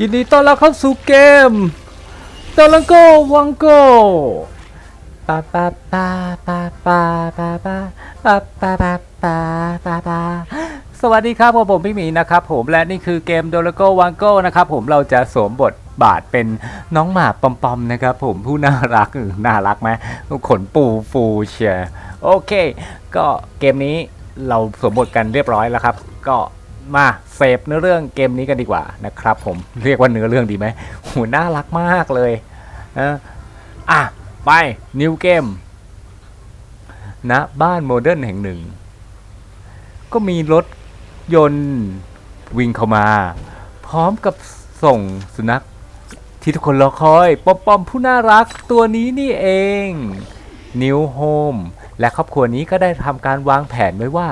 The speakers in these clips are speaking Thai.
ยินดีต้อนรับเข้าสู่เกมตอลังโกวังโกปาปาปาปาปาปาปาปาปาปาปาปาปาสวัสดีครับผมพี่หมีนะครับผมและนี่คือเกมโดลโกวังโกนะครับผมเราจะสวมบทบาทเป็นน้องหมาปอมๆนะครับผมผู้น่ารักเออน่ารักไหมขนปูฟูเชียโอเค ก็เกมนี้เราสวมบทกันเรียบร้อยแล้วครับ ก็ มาเสพเนื้อเรื่องเกมนี้กันดีกว่านะครับผมเรียกว่าเนื้อเรื่องดีไหมโหน่ารักมากเลยนะอะ ไปนิวเกมณบ้านโมเดิร์นแห่งหนึ่ง ก็มีรถยนต์วิ่งเข้ามา พร้อมกับส่งสุนัขที่ทุกคนรอคอยปอมปอมผู้น่ารักตัวนี้นี่เอง นิวโฮมและครอบครัวนี้ก็ได้ทำการวางแผนไว้ว่า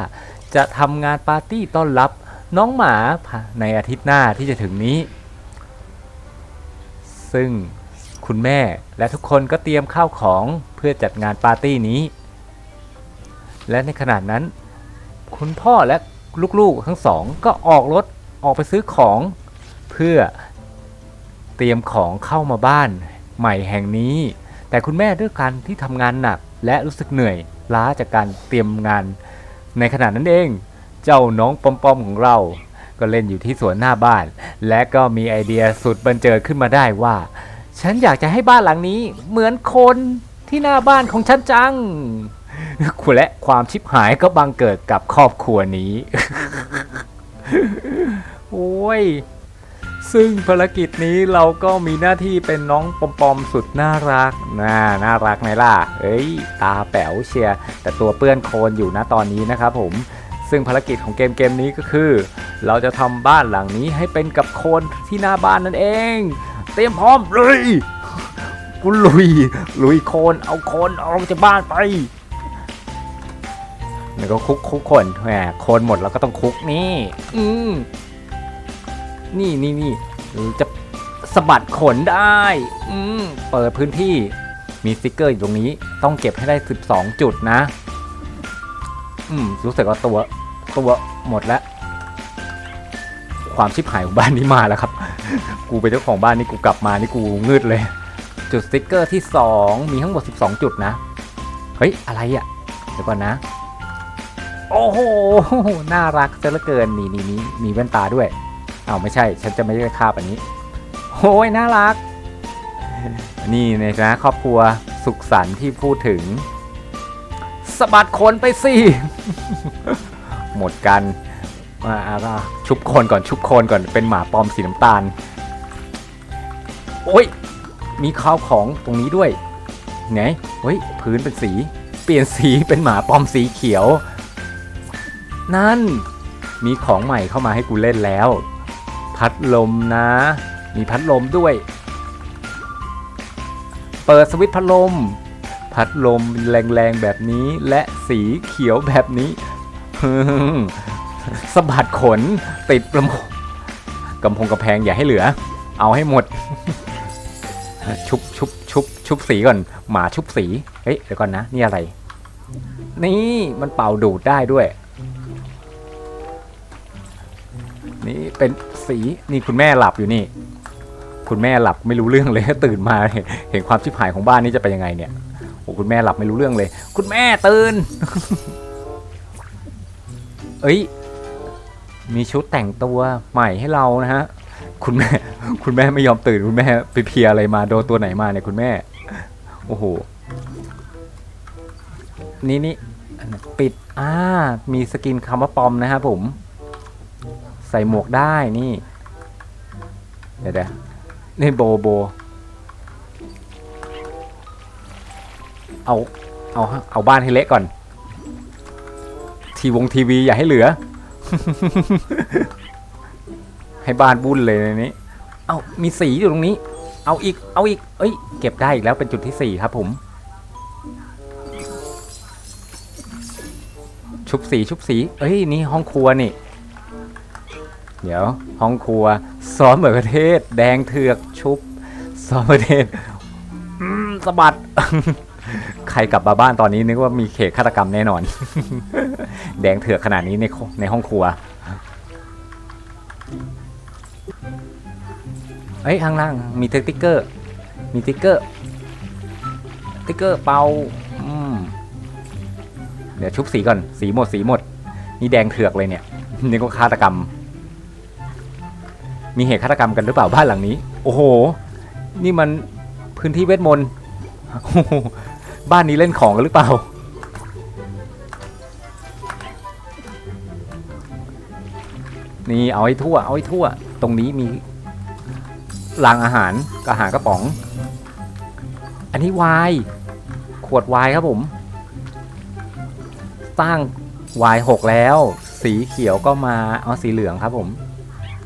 จะทำงานปาร์ตี้ต้อนรับ น้องหมาในอาทิตย์หน้าที่จะถึงนี้ ซึ่งคุณแม่และทุกคนก็เตรียมข้าวของเพื่อจัดงานปาร์ตี้นี้ และในขณะนั้น คุณพ่อและลูกๆทั้งสองก็ออกรถออกไปซื้อของ เพื่อเตรียมของเข้ามาบ้านใหม่แห่งนี้ แต่คุณแม่ด้วยการที่ทำงานหนักและรู้สึกเหนื่อยล้าจากการเตรียมงานในขณะนั้นเอง เจ้าน้องปอมปอมของเรา ก็เล่นอยู่ที่สวนหน้าบ้าน และก็มีไอเดียสุดบันเจิดขึ้นมาได้ว่า ฉันอยากจะให้บ้านหลังนี้ เหมือนคนที่หน้าบ้านของฉันจังคุณและความชิบหายก็บังเกิดกับครอบครัวนี้ โอ้ย ซึ่งภารกิจนี้เราก็มีหน้าที่เป็นน้องปอมปอมสุดน่ารัก น่า น่ารักไหมล่ะ เอ้ย ตาแป๋วเชียร์แต่ตัวเปื้อนโคลนอยู่นะตอนนี้นะครับผม ซึ่งภารกิจของเกมเกมนี้ก็คือ เราจะทำบ้านหลังนี้ให้เป็นกับโคนที่หน้าบ้านนั่นเอง เตรียมพร้อมเลยกูลุยลุยโคนเอาโคนออกจากบ้านไปแล้วก็คุกคุกคนแหมโคนหมดแล้วก็ต้องคุกนี่ อืมนี่นี่นี่จะสะบัดขนได้ อืมเปิดพื้นที่มีสติกเกอร์อยู่ตรงนี้ ต้องเก็บให้ได้ 12 จุดนะ อืม รู้สึกว่าตัว ตัวหมดแล้ว ความชิบหายของบ้านนี้มาแล้วครับ กูเป็นเจ้าของบ้านนี่กูกลับมานี่กูงืดเลย จุดสติกเกอร์ที่ 2 มีทั้งหมด 12 จุดนะ เฮ้ย อะไรอะ่ะ เดี๋ยวก่อนนะ โอ้โห น่ารักซะเหลือเกิน นี่นี่นี่มีแว่นตาด้วย เอ้าไม่ใช่ ฉันจะไม่ได้คาบอันนี้โอ้ยน่ารัก นี่ในนะครอบครัวสุขสันต์ที่พูดถึงสะบัดคนไปสิ หมดกันมาอะก็ชุบโคนก่อนชุบโคนก่อนเป็นหมาปลอมสีน้ำตาลโอ้ยมีข้าวของตรงนี้ด้วยไหนเฮ้ยพื้นเป็นสี เปลี่ยนสีเป็นหมาปลอมสีเขียว นั่นมีของใหม่เข้ามาให้กูเล่นแล้ว พัดลมนะ มีพัดลมด้วย เปิดสวิตช์พัดลม พัดลมแรงๆแบบนี้และสีเขียวแบบนี้ สะบัดขนติดประมงกำพงกำแพงอย่าให้เหลือ เอาให้หมด ชุบชุบชุบชุบสีก่อน หมาชุบสีเฮ้ยเดี๋ยวก่อนนะ นี่อะไร นี่มันเป่าดูดได้ด้วย นี่เป็นสีนี่คุณแม่หลับอยู่นี่ คุณแม่หลับไม่รู้เรื่องเลย ตื่นมาเห็นเห็นความชิบหายของบ้านนี่จะเป็นยังไงเนี่ยโอ้คุณแม่หลับไม่รู้เรื่องเลย คุณแม่ตื่น เอ้ย มีชุดแต่งตัวใหม่ให้เรานะฮะ คุณแม่ คุณแม่ไม่ยอมตื่น คุณแม่ไปเพียอะไรมา โดนตัวไหนมาเนี่ยคุณแม่ โอ้โห นี่นี่ปิด อ่า มีสกินคำว่าปอมนะครับผม ใส่หมวกได้นี่ เดี๋ยวเดี๋ยวนี่โบโบ เอา เอา เอาบ้านให้เละก่อน ทีวงทีวีอย่าให้เหลือ ให้บ้านบุ้นเลยในนี้ เอามีสีอยู่ตรงนี้ เอาอีก เอาอีก เอ้ย เก็บได้อีกแล้วเป็นจุดที่สี่ครับผม ชุบสีชุบสี เอ้ย นี่ห้องครัวนี่ เดี๋ยว ห้องครัวซอสมะเขือเทศ แดงเถือกชุบซอสมะเขือเทศอืมสะบัด ใครกลับมาบ้านตอนนี้นึกว่ามีเขตฆาตกรรมแน่นอน แดงเถือกขนาดนี้ในในห้องครัวเอ้ยข้างล่างมีสติ๊กเกอร์ มีติ๊กเกอร์ ติ๊กเกอร์เป่าเดี๋ยวชุบสีก่อน สีหมดสีหมด นี่แดงเถือกเลยเนี่ย นี่ก็ฆาตกรรม มีเหตุฆาตกรรมกันหรือเปล่าบ้านหลังนี้ โอ้โห นี่มันพื้นที่เวทมนต์โอ้โห บ้านนี้เล่นของกันหรือเปล่า นี่เอาให้ทั่ว เอาให้ทั่ว ตรงนี้มีรางอาหารกระหารกระป๋อง อันนี้วน์ขวดวน์ครับผมสร้างวน์หกแล้ว สีเขียวก็มาเอาสีเหลืองครับผม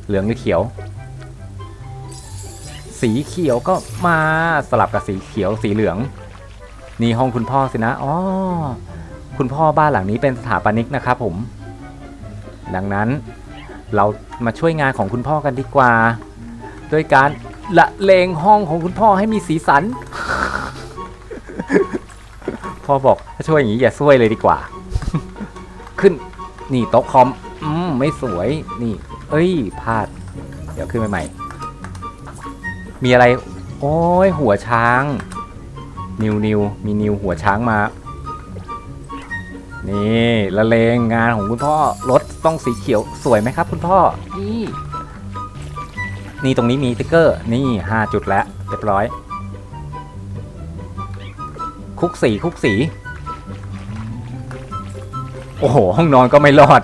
เหลืองหรือเขียว สีเขียวก็มาสลับกับสีเขียวสีเหลือง นี่ห้องคุณพ่อสินะอ๋อคุณพ่อบ้านหลังนี้เป็นสถาปนิกนะครับผม ดังนั้นเรามาช่วยงานของคุณพ่อกันดีกว่าโดยการละเลงห้องของคุณพ่อให้มีสีสัน พ่อบอกถ้าช่วยอย่างนี้อย่าช่วยเลยดีกว่า ขึ้นนี่โต๊ะคอมอืมไม่สวยนี่ เอ้ยพลาด เดี๋ยวขึ้นใหม่ มีอะไร โอ้ยหัวช้าง นิวนิวมีนิวหัวช้างมา นี่ละเลงงานของคุณพ่อรถต้องสีเขียวสวยไหมครับ คุณพ่อนี่นี่ตรงนี้มีสติ๊กเกอร์ นี่ห้าจุดแล้วเรียบร้อย คุกสีคุกสี โอ้โห ห้องนอนก็ไม่รอด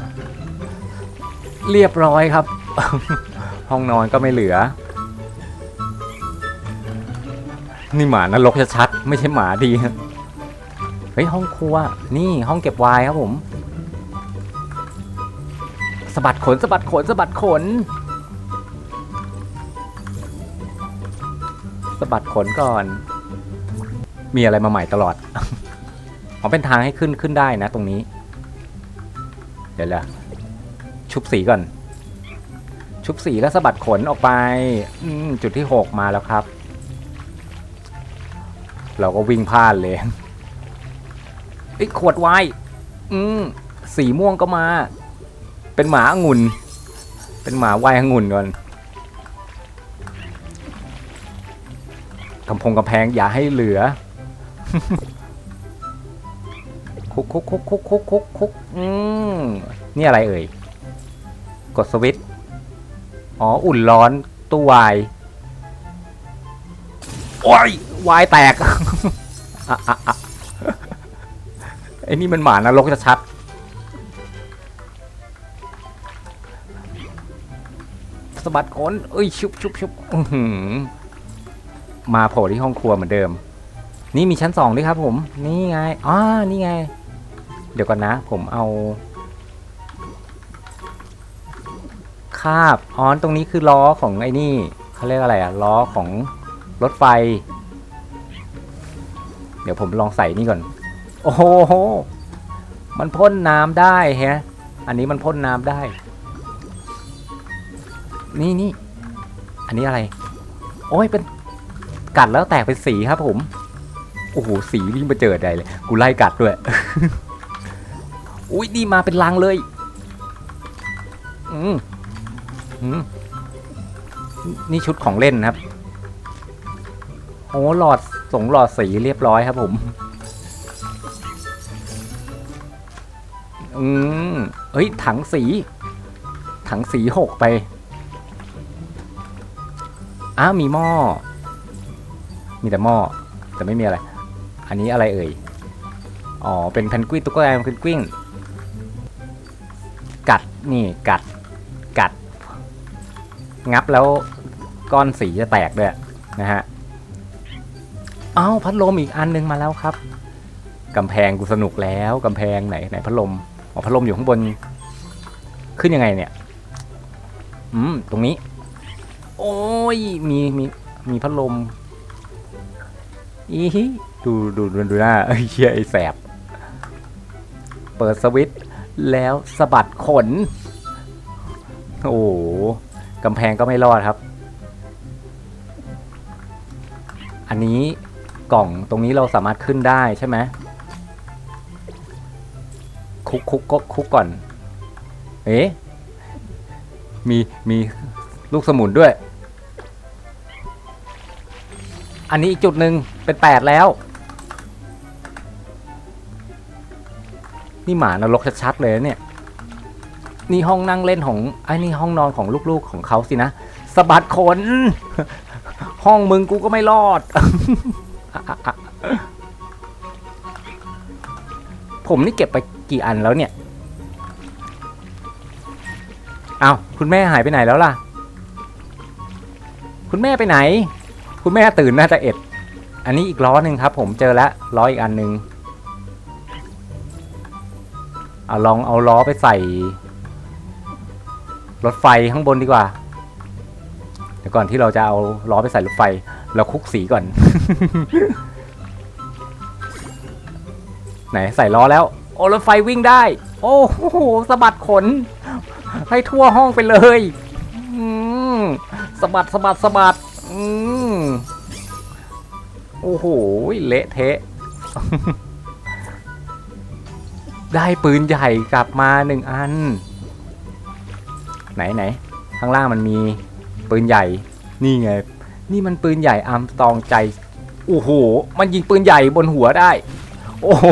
เรียบร้อยครับ ห้องนอนก็ไม่เหลือ นี่หมานรกชัดๆไม่ใช่หมาดีเฮ้ยห้องครัว นี่ห้องเก็บไวน์ครับผมสะบัดขนสะบัดขนสะบัดขนสะบัดขนก่อน มีอะไรมาใหม่ตลอดอ๋อเป็นทางให้ขึ้นขึ้นได้นะตรงนี้ เดี๋ยวละชุบสีก่อน ชุบสีแล้วสะบัดขนออกไปจุดที่หกมาแล้วครับ เราก็วิ่งพลาดเลยไอ้ขวดไวน์อืมสีม่วงก็มา เป็นหมาองุ่น เป็นหมาไวน์องุ่นก่อนกำพงกำแพงอย่าให้เหลือ คุกคุกคุกคุกคุกคุกคุกอืมนี่อะไรเอ่ย กดสวิตช์อ๋อ อุ่นร้อนตู้วาย โอ้ย วายแตกอะอะอะไอ้นี่มันหมานรกจะชัดสะบัดขนเอ้ยชุบชุบชุบมาโผล่ที่ห้องครัวเหมือนเดิม นี่มีชั้นสองด้วยครับผม นี่ไงอ๋อนี่ไง เดี๋ยวก่อนนะ ผมเอาคาบอ๋อตรงนี้คือล้อของไอ้นี่เขาเรียกอะไรอะล้อของรถไฟ เดี๋ยวผมลองใส่นี่ก่อน โอ้โห มันพ่นน้ำได้แฮะ อันนี้มันพ่นน้ำได้ นี่นี่ อันนี้อะไร โอ้ย เป็นกัดแล้วแตกเป็นสีครับผม โอ้โห สีวิ่งมาเจอใดเลย กูไล่กัดด้วย อุ้ยนี่มาเป็นลังเลย อืมอืมนี่ชุดของเล่นครับ โอ้หลอด ส่งหลอดสีเรียบร้อยครับผม อืมเฮ้ย ถังสี ถังสีหกไป อ้ามีหม้อ มีแต่หม้อ แต่ไม่มีอะไร อันนี้อะไรเอ่ย อ๋อ เป็นเพนกวินตุ๊กตาเพนกวินกัด นี่กัด กัด งับแล้วก้อนสีจะแตกด้วยนะฮะ อ้าพัดลมอีกอันนึงมาแล้วครับกำแพงกูสนุกแล้วกำแพงไหนไหนพัดลมอ๋อพัดลมอยู่ข้างบน ขึ้นยังไงเนี่ย อืมตรงนี้ โอ้ยมีมีมีพัดลมอีฮิดูดูดูดูหน้าเอ้ยเหี้ยไอ้แสบ เปิดสวิตช์แล้วสะบัดขน โอ้โหกำแพงก็ไม่รอดครับ อันนี้ กล่องตรงนี้เราสามารถขึ้นได้ใช่ไหมคุกคุกก็คุกก่อน เอ๊ะมีมีลูกสมุนด้วย อันนี้อีกจุดหนึ่งเป็นแปดแล้ว นี่หมานรกชัดๆเลยเนี่ย นี่ห้องนั่งเล่นของไอ้นี่ห้องนอนของลูกๆของเขาสินะสะบัดขน ห้องมึงกูก็ไม่รอด ผมนี่เก็บไปกี่อันแล้วเนี่ย เอาคุณแม่หายไปไหนแล้วล่ะ คุณแม่ไปไหน คุณแม่ตื่นน่าจะเอ็ด อันนี้อีกล้อหนึ่งครับ ผมเจอแล้วล้ออีกอันหนึ่งเอาลองเอาล้อไปใส่ รถไฟข้างบนดีกว่า เดี๋ยวก่อนที่เราจะเอาล้อไปใส่รถไฟ เราคุกสีก่อน ไหนใส่ล้อแล้ว โอ้รถไฟวิ่งได้ โอ้โหสะบัดขน ให้ทั่วห้องไปเลยอืมสะบัดสะบัดสะบัดอืมโอ้โหเละเทะ ได้ปืนใหญ่กลับมาหนึ่งอัน ไหนไหนข้างล่างมันมีปืนใหญ่ นี่ไง นี่มันปืนใหญ่อาร์มตองใจโอ้โหมันยิงปืนใหญ่บนหัวได้ โอ้โห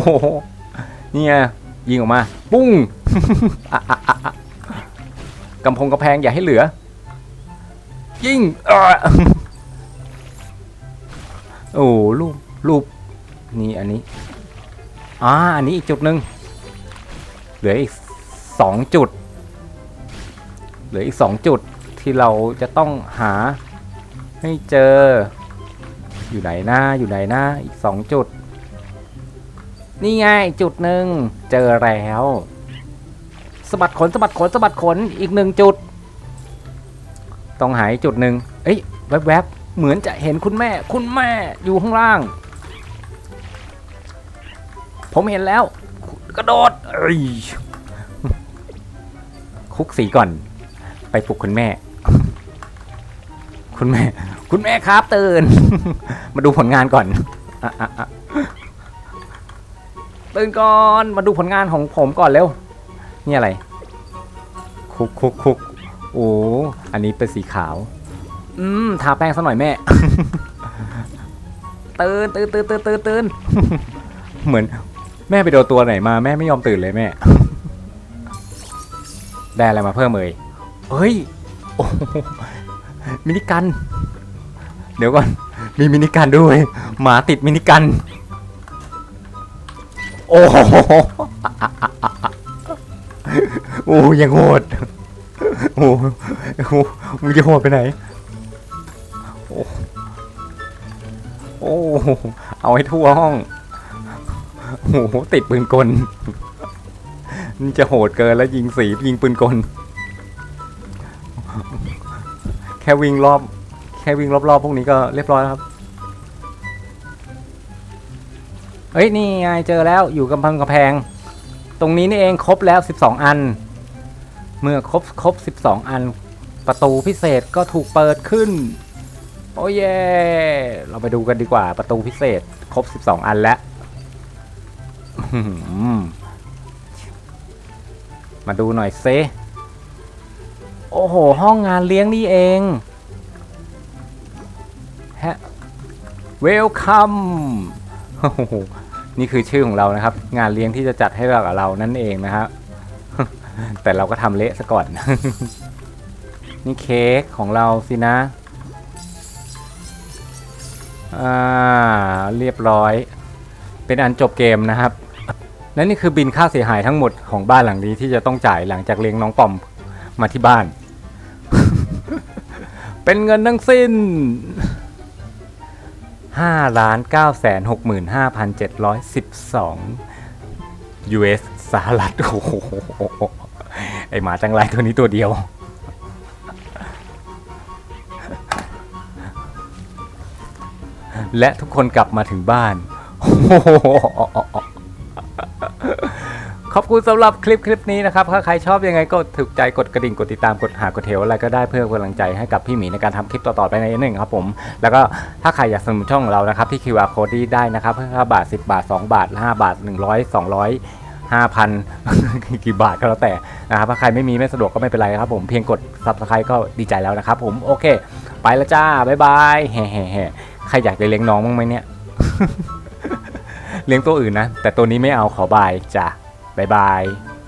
นี่ไงยิงออกมา ปุ้งกำพงกระแพงอย่าให้เหลือ ยิงอโอ้รูปรูปนี่อันนี้อ่าอันนี้อีกจุดหนึ่งเหลืออีกสองจุด เหลืออีกสองจุดที่เราจะต้องหา ให้เจอ อยู่ไหนนะอยู่ไหนนะอีกสองจุด นี่ไงจุดหนึ่งเจอแล้วสะบัดขนสะบัดขนสะบัดขนอีกหนึ่งจุด ต้องหาอีกจุดหนึ่งเอ้ยแวบๆเหมือนจะเห็นคุณแม่ คุณแม่อยู่ข้างล่าง ผมเห็นแล้ว กระโดดเอ้ยคุกสีก่อน ไปปลุกคุณแม่ คุณแม่ คุณแม่ครับตื่น มาดูผลงานก่อนอะอะอะตื่นก่อนมาดูผลงานของผมก่อนเร็ว นี่อะไร คุกคุกคุกโอ้อันนี้เป็นสีขาว อืมทาแป้งสักหน่อยแม่ ตื่นตื่นตื่นตื่นตื่นตื่นเหมือน แม่ไปโดนตัวไหนมาแม่ไม่ยอมตื่นเลยแม่ ได้อะไรมาเพิ่มเอ่ยเฮ้ย โอ้ มินิกัน เดี๋ยวก่อน มีมินิกันด้วย หมาติดมินิกัน โอ้โหโอ้ยังโหดโอ้โหมึงจะโหดไปไหน โอ้โอ้เอาให้ทั่วห้องโอ้โหติดปืนกล นี่จะโหดเกินแล้วยิงสียิงปืนกล ค่วิ่งรอบ แค่วิ่งรอบๆพวกนี้ก็เรียบร้อยแล้วครับ เฮ้ย นี่ไงเจอแล้วอยู่กำพังกำแพง ตรงนี้นี่เองครบแล้ว 12 อัน เมื่อครบครบ 12 อัน ประตูพิเศษก็ถูกเปิดขึ้น โอ้เย่เราไปดูกันดีกว่าประตูพิเศษ ครบ 12 อันแล้วมาดูหน่อยเซ โอ้โห ห้องงานเลี้ยงนี่เองฮะเวลคัมโอ้โหนี่คือชื่อของเรานะครับ งานเลี้ยงที่จะจัดให้เรากับเรานั่นเองนะครับแต่เราก็ทำเละซะก่อน นี่เค้กของเราสินะ อ่า เรียบร้อย เป็นอันจบเกมนะครับ และนี่คือบินค่าเสียหายทั้งหมดของบ้านหลังนี้ที่จะต้องจ่ายหลังจากเลี้ยงน้องปอมมาที่บ้าน เป็นเงินทั้งสิ้น 5 ล้าน9แสน65,712 US สหรัฐโอ้โหไอหมาจังไรตัวนี้ตัวเดียว และทุกคนกลับมาถึงบ้านโอ้ ขอบคุณสำหรับคลิปคลิปนี้นะครับ ถ้าใครชอบยังไงก็ถูกใจกดกระดิ่งกดติดตามกดหากดเทวอะไรก็ได้เพื่อเป็นกำลังใจให้กับพี่หมีในการทำคลิปต่อๆไปในหนึ่งครับผม แล้วก็ถ้าใครอยากสนับสนุนช่องของเรานะครับที่ QR code ที่ได้นะครับเพื่อ5บาท 10 บาท 2 บาท 5 บาท 100 200 5,000 กี่บาทก็แล้วแต่นะครับถ้าใครไม่มีไม่สะดวกก็ไม่เป็นไรครับผมเพียงกด subscribe ก็ดีใจแล้วนะครับผมโอเค ไปแล้วจ้าบ๊ายบายแฮ่ๆใครอยากจะเลี้ยงน้องบ้างไหมเนี่ย เลี้ยงตัวอื่นนะ แต่ตัวนี้ไม่เอาขอบายจ้ะ บายบาย